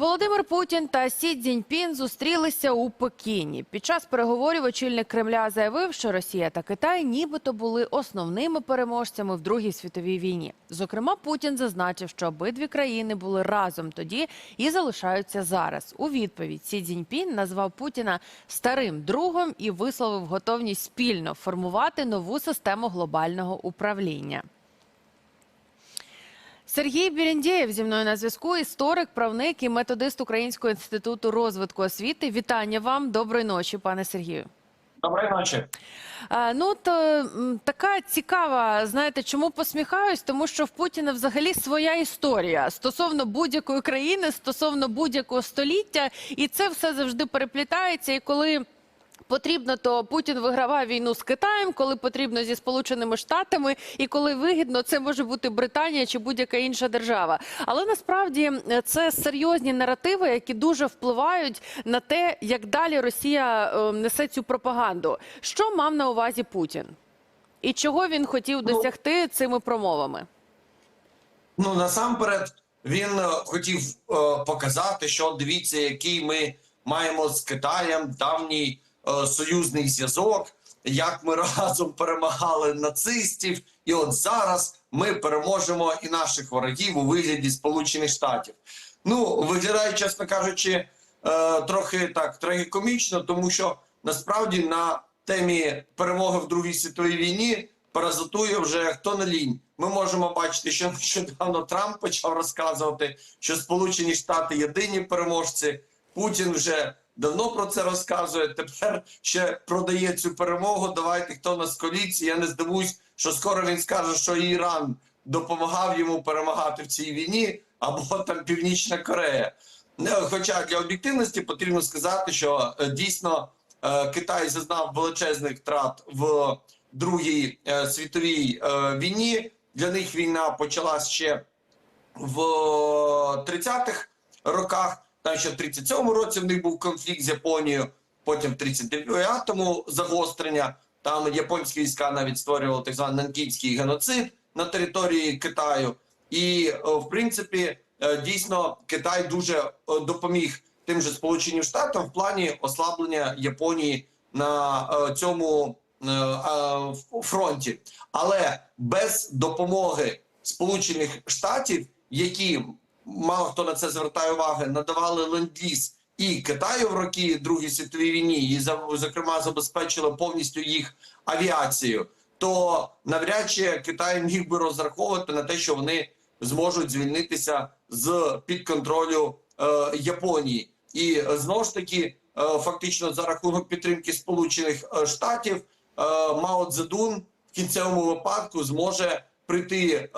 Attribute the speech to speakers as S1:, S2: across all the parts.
S1: Володимир Путін та Сі Цзіньпін зустрілися у Пекіні. Під час переговорів очільник Кремля заявив, що Росія та Китай нібито були основними переможцями в Другій світовій війні. Зокрема, Путін зазначив, що обидві країни були разом тоді і залишаються зараз. У відповідь Сі Цзіньпін назвав Путіна старим другом і висловив готовність спільно формувати нову систему глобального управління. Сергій Біріндєєв зі мною на зв'язку. Історик, правник і методист Українського інституту розвитку освіти. Вітання вам. Доброї ночі, пане Сергію.
S2: Доброї ночі.
S1: Ну то така цікава, знаєте, чому посміхаюсь? Тому що в Путіна взагалі своя історія стосовно будь-якої країни, стосовно будь-якого століття, і це все завжди переплітається. І коли потрібно, то Путін виграває війну з Китаєм, коли потрібно зі Сполученими Штатами, і коли вигідно, це може бути Британія чи будь-яка інша держава. Але насправді е, це серйозні наративи, які дуже впливають на те, як далі Росія е, несе цю пропаганду. Що мав на увазі Путін? І чого він хотів досягти цими промовами?
S2: Ну насамперед він е, хотів е, показати, що дивіться, який ми маємо з Китаєм давній союзний зв'язок, як ми разом перемагали нацистів, і от зараз ми переможемо і наших ворогів у вигляді Сполучених Штатів. Ну виглядає, чесно кажучи, е, трохи так трагікомічно, тому що насправді на темі перемоги в Другій світовій війні паразитує вже хто на лінь. Ми можемо бачити, що нещодавно Трамп почав розказувати, що Сполучені Штати єдині переможці. Путін вже давно про це розказує. Тепер ще продає цю перемогу. Давайте хто на сколіці. Я не здивуюсь, що скоро він скаже, що Іран допомагав йому перемагати в цій війні, або там Північна Корея. Хоча для об'єктивності потрібно сказати, що е, дійсно е, Китай зазнав величезних втрат в Другій е, світовій війні. Для них війна почалась ще в 30-х роках. Там ще в 37-му році в них був конфлікт з Японією, потім в 39-му загострення. Там японські війська навіть створювали так званий нанкінський геноцид на території Китаю. І е, в принципі, е, дійсно Китай дуже е, допоміг тим же Сполученим Штатам в плані ослаблення Японії на цьому фронті. Але без допомоги Сполучених Штатів, які мало хто на це звертає уваги, надавали ленд-ліз і Китаю в роки Другої світової війни, і зокрема забезпечили повністю їх авіацію, то навряд чи Китай міг би розраховувати на те, що вони зможуть звільнитися з під контролю е, Японії, і знову ж таки, е, фактично за рахунок підтримки Сполучених е, Штатів, е, Мао Цзедун в кінцевому випадку зможе прийти е,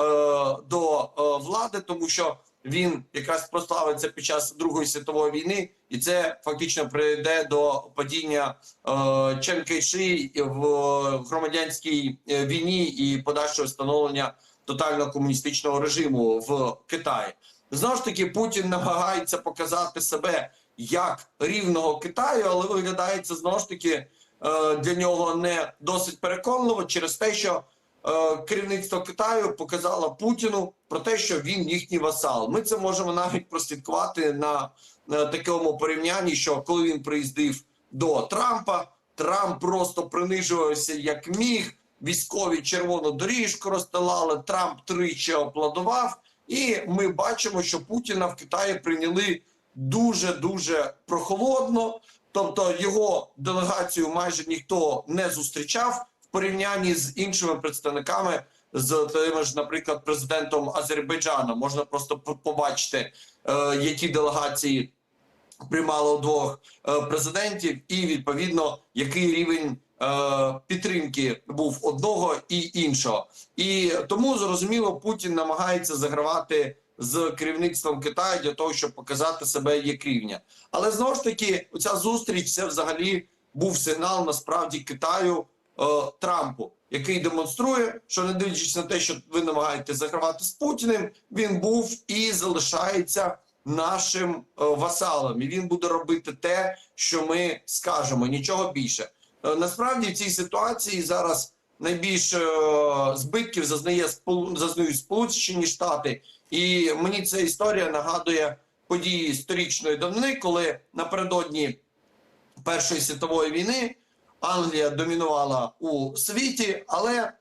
S2: до е, влади, тому що він якраз прославиться під час Другої світової війни, і це фактично приведе до падіння е, Чен Кайши в громадянській е, війні і подальшого встановлення тотального комуністичного режиму в Китаї. Знову ж таки, Путін намагається показати себе як рівного Китаю, але виглядає це знову ж таки е, для нього не досить переконливо через те, що керівництво Китаю показало Путіну про те, що він їхній васал. Ми це можемо навіть прослідкувати на, на такому порівнянні, що коли він приїздив до Трампа, Трамп просто принижувався як міг. Військові червону доріжку розстилали, Трамп тричі аплодував, і ми бачимо, що Путіна в Китаї прийняли дуже дуже прохолодно. Тобто його делегацію майже ніхто не зустрічав порівнянні з іншими представниками, з тим ж, наприклад, президентом Азербайджану. Можна просто побачити, е, які делегації приймали двох е, президентів, і відповідно який рівень е, підтримки був одного і іншого. І тому зрозуміло, Путін намагається загравати з керівництвом Китаю для того, щоб показати себе як рівня. Але знову ж таки, ця зустріч це взагалі був сигнал насправді Китаю Трампу, який демонструє, що не дивлячись на те, що ви намагаєтесь загравати з Путіним, він був і залишається нашим е, васалом, і він буде робити те, що ми скажемо, нічого більше. Е, насправді в цій ситуації зараз найбільше е, збитків зазнає зазнають Сполучені Штати, і мені ця історія нагадує події сторічної давнини, коли напередодні Першої світової війни Англія домінувала у світі, але е,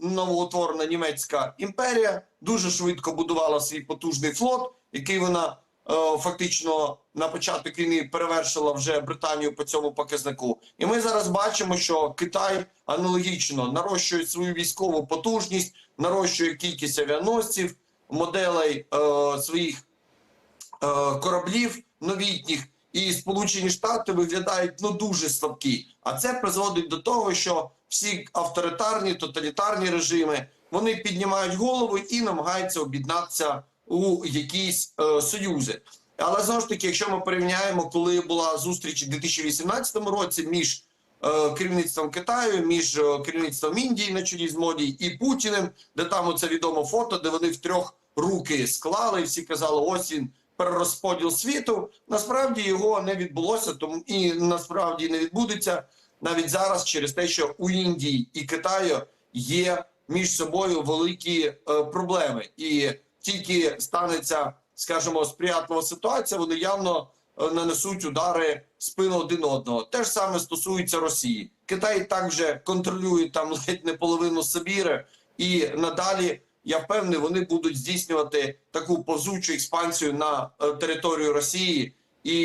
S2: новоутворена німецька імперія дуже швидко будувала свій потужний флот, який вона е, фактично на початок війни перевершила вже Британію по цьому показнику. І ми зараз бачимо, що Китай аналогічно нарощує свою військову потужність, нарощує кількість авіаносців, моделей е, своїх е, кораблів новітніх, і Сполучені Штати виглядають ну дуже слабкі. А це призводить до того, що всі авторитарні тоталітарні режими вони піднімають голову і намагаються об'єднатися у якісь е, союзи. Але знову ж таки, якщо ми порівняємо, коли була зустріч у 2018 році між е, керівництвом Китаю, між е, керівництвом Індії на чолі з Моді і Путіним, де там оце відомо фото, де вони втрьох руки склали, і всі казали, ось він перерозподіл світу. Насправді його не відбулося, тому і насправді не відбудеться навіть зараз через те, що у Індії і Китаю є між собою великі е, проблеми, і тільки станеться, скажімо, сприятлива ситуація, вони явно е, нанесуть удари спину один одного. Те ж саме стосується Росії. Китай так вже контролює там ледь не половину Сибіри, і надалі я впевнений, вони будуть здійснювати таку повзучу експансію на е, територію Росії. І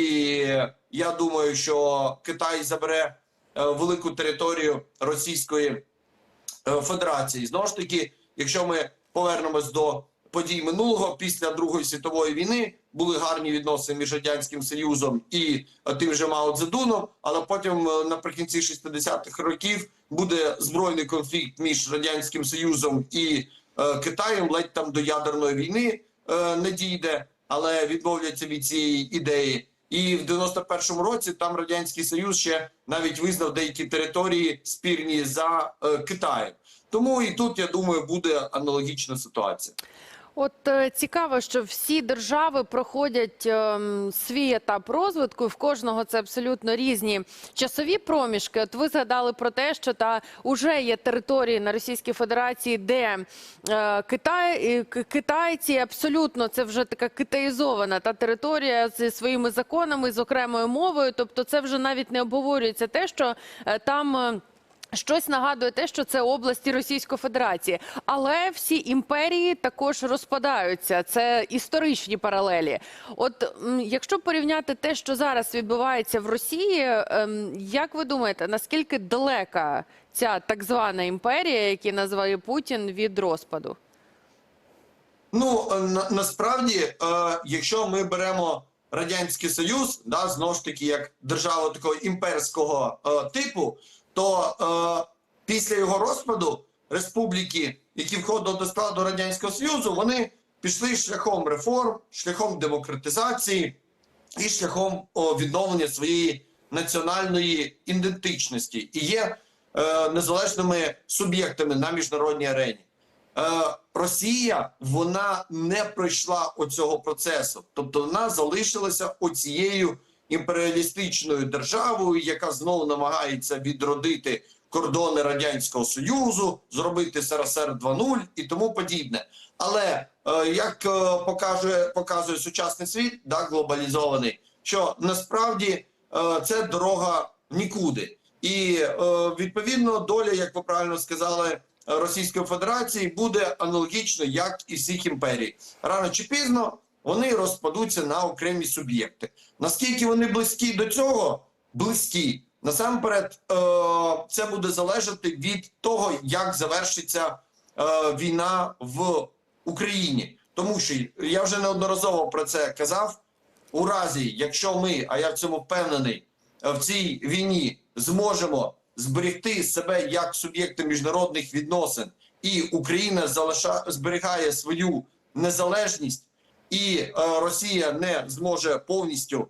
S2: я думаю, що Китай забере е, велику територію Російської е, Федерації. Знову ж таки, якщо ми повернемось до подій минулого після Другої світової війни, були гарні відносини між радянським союзом і тим же Мао Цзедуном, але потім наприкінці 60-х років буде збройний конфлікт між радянським союзом і Китаєм, ледь там до ядерної війни е, не дійде, але відмовляться від цієї ідеї. І в 91-му році там радянський союз ще навіть визнав деякі території спірні за е, Китаєм. Тому і тут я думаю буде аналогічна ситуація.
S1: От е, цікаво, що всі держави проходять ем, свій етап розвитку. В кожного це абсолютно різні часові проміжки. От ви згадали про те, що та уже є території на Російській Федерації, де е, Китай китайці абсолютно це вже така китаїзована та територія зі своїми законами, з окремою мовою. Тобто, це вже навіть не обговорюється те, що е, там. Щось нагадує те, що це області Російської Федерації, але всі імперії також розпадаються. Це історичні паралелі. От якщо порівняти те, що зараз відбувається в Росії, ем, як ви думаєте, наскільки далека ця так звана імперія, яку називає Путін, від розпаду?
S2: Ну е, на, насправді, е, якщо ми беремо радянський союз, да знову ж таки, як державу такого імперського е, типу, то е, після його розпаду республіки, які входили до складу радянського союзу, вони пішли шляхом реформ, шляхом демократизації і шляхом о, відновлення своєї національної ідентичності і є е, незалежними суб'єктами на міжнародній арені. Е, Росія вона не пройшла оцього процесу, тобто вона залишилася оцією імперіалістичною державою, яка знову намагається відродити кордони радянського союзу, зробити СРСР 2.0 і тому подібне. Але е, як е, покаже показує сучасний світ, да, глобалізований, що насправді е, це дорога нікуди, і відповідно доля, як ви правильно сказали. Російської Федерації буде аналогічно, як і всіх імперій. Рано чи пізно вони розпадуться на окремі суб'єкти. Наскільки вони близькі до цього? Близькі. Насамперед, е, це буде залежати від того, як завершиться е, війна в Україні. Тому що я вже неодноразово про це казав. У разі, якщо ми, а я в цьому впевнений, в цій війні зможемо зберегти себе як суб'єкти міжнародних відносин, і Україна залиша зберігає свою незалежність, і е, Росія не зможе повністю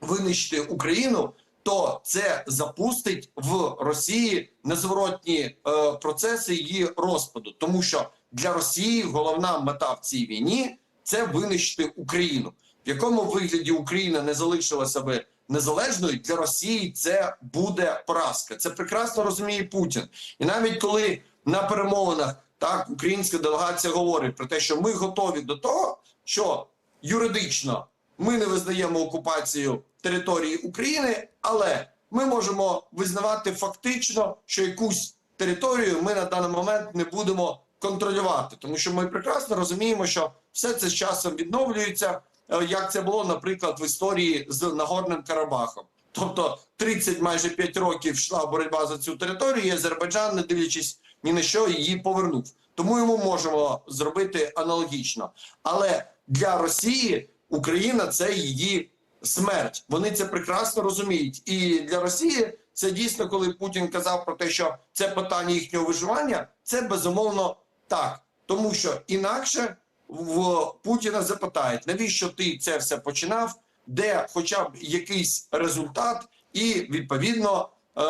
S2: винищити Україну, то це запустить в Росії незворотні е, процеси її розпаду, тому що для Росії головна мета в цій війні це винищити Україну. В якому вигляді Україна не залишила себе незалежною для Росії, це буде поразка. Це прекрасно розуміє Путін. І навіть коли на перемовинах так українська делегація говорить про те, що ми готові до того, що юридично ми не визнаємо окупацію території України, але ми можемо визнавати фактично, що якусь територію ми на даний момент не будемо контролювати, тому що ми прекрасно розуміємо, що все це з часом відновлюється, е, як це було, наприклад, в історії з Нагорним Карабахом. Тобто 30 майже 5 років йшла боротьба за цю територію, і Азербайджан, не дивлячись ні на що, її повернув. Тому йому можемо зробити аналогічно. Але для Росії Україна це її смерть. Вони це прекрасно розуміють. І для Росії це дійсно, коли Путін казав про те, що це питання їхнього виживання, це безумовно так. Тому що інакше в Путіна запитають, навіщо ти це все починав, де хоча б якийсь результат, і відповідно е-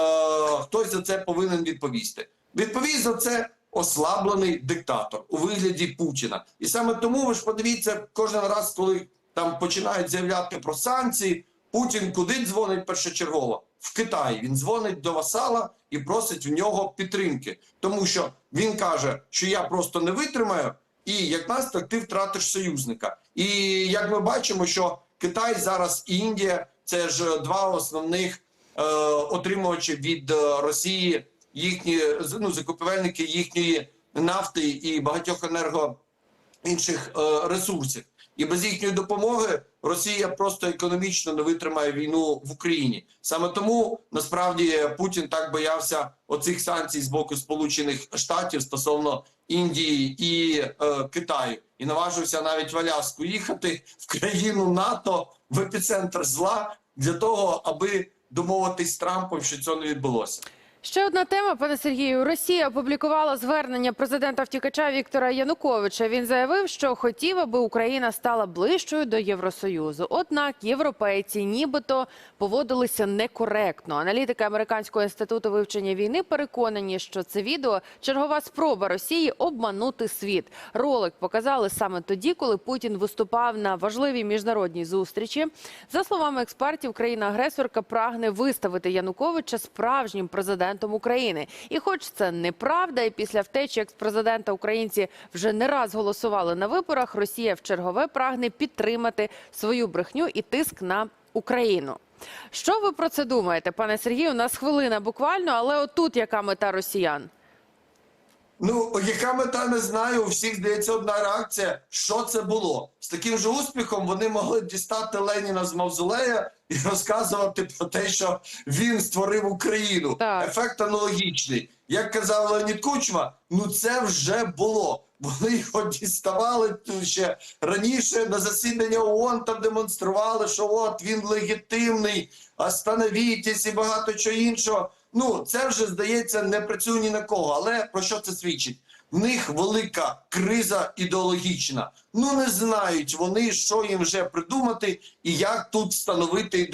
S2: хтось за це повинен відповісти. Відповість за це ослаблений диктатор у вигляді Путіна. І саме тому ви ж подивіться кожен раз, коли там починають заявляти про санкції. Путін куди дзвонить першочергово? В Китай. Він дзвонить до васала і просить в нього підтримки, тому що він каже, що я просто не витримаю, і як наслідок ти втратиш союзника. І як ми бачимо, що Китай зараз і Індія це ж два основних е, отримувачі від е, Росії їхні ну, закупівельники їхньої нафти і багатьох енерго інших е, ресурсів. І без їхньої допомоги Росія просто економічно не витримає війну в Україні. Саме тому насправді Путін так боявся оцих санкцій з боку Сполучених Штатів стосовно Індії і е, Китаю, і наважився навіть в Аляску їхати в країну НАТО в епіцентр зла для того, аби домовитись з Трампом, що цього не відбулося.
S1: Ще одна тема, пане Сергію. Росія опублікувала звернення президента втікача Віктора Януковича. Він заявив, що хотів, аби Україна стала ближчою до Євросоюзу. Однак європейці нібито поводилися некоректно. Аналітики американського інституту вивчення війни переконані, що це відео чергова спроба Росії обманути світ. Ролик показали саме тоді, коли Путін виступав на важливій міжнародній зустрічі. За словами експертів, країна-агресорка прагне виставити Януковича справжнім президентом України. І, хоч це неправда, і після втечі експрезидента українці вже не раз голосували на виборах. Росія в чергове прагне підтримати свою брехню і тиск на Україну. Що ви про це думаєте, пане Сергію? У нас хвилина буквально, але отут яка мета росіян?
S2: Ну, яка мета не знаю, у всіх здається одна реакція. Що це було? З таким же успіхом вони могли дістати Леніна з мавзолея і розказувати про те, що він створив Україну.
S1: Так.
S2: Ефект аналогічний. Як казав Леонід Кучма, ну це вже було. Вони його діставали ще раніше на засідання ООН там демонстрували, що от він легітимний, остановітесь і багато чого іншого. Ну, це вже здається не працює ні на кого. Але про що це свідчить? В них велика криза ідеологічна. Ну не знають вони, що їм вже придумати і як тут встановити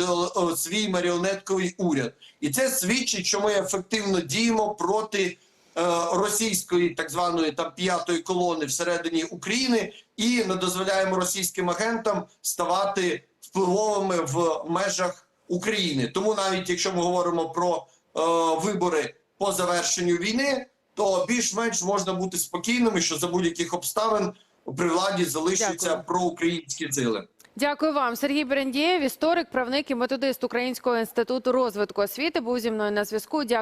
S2: свій маріонетковий уряд. І це свідчить, що ми ефективно діємо проти е, російської так званої там п'ятої колони всередині України і не дозволяємо російським агентам ставати впливовими в межах України. Тому навіть якщо ми говоримо про е, вибори по завершенню війни, то більш-менш можна бути спокійними, що за будь-яких обставин при владі залишаться
S1: Дякую.
S2: проукраїнські сили.
S1: Дякую вам, Сергій Берендієв, історик, правник і методист Українського інституту розвитку освіти. Був зі мною на зв'язку. Дякую.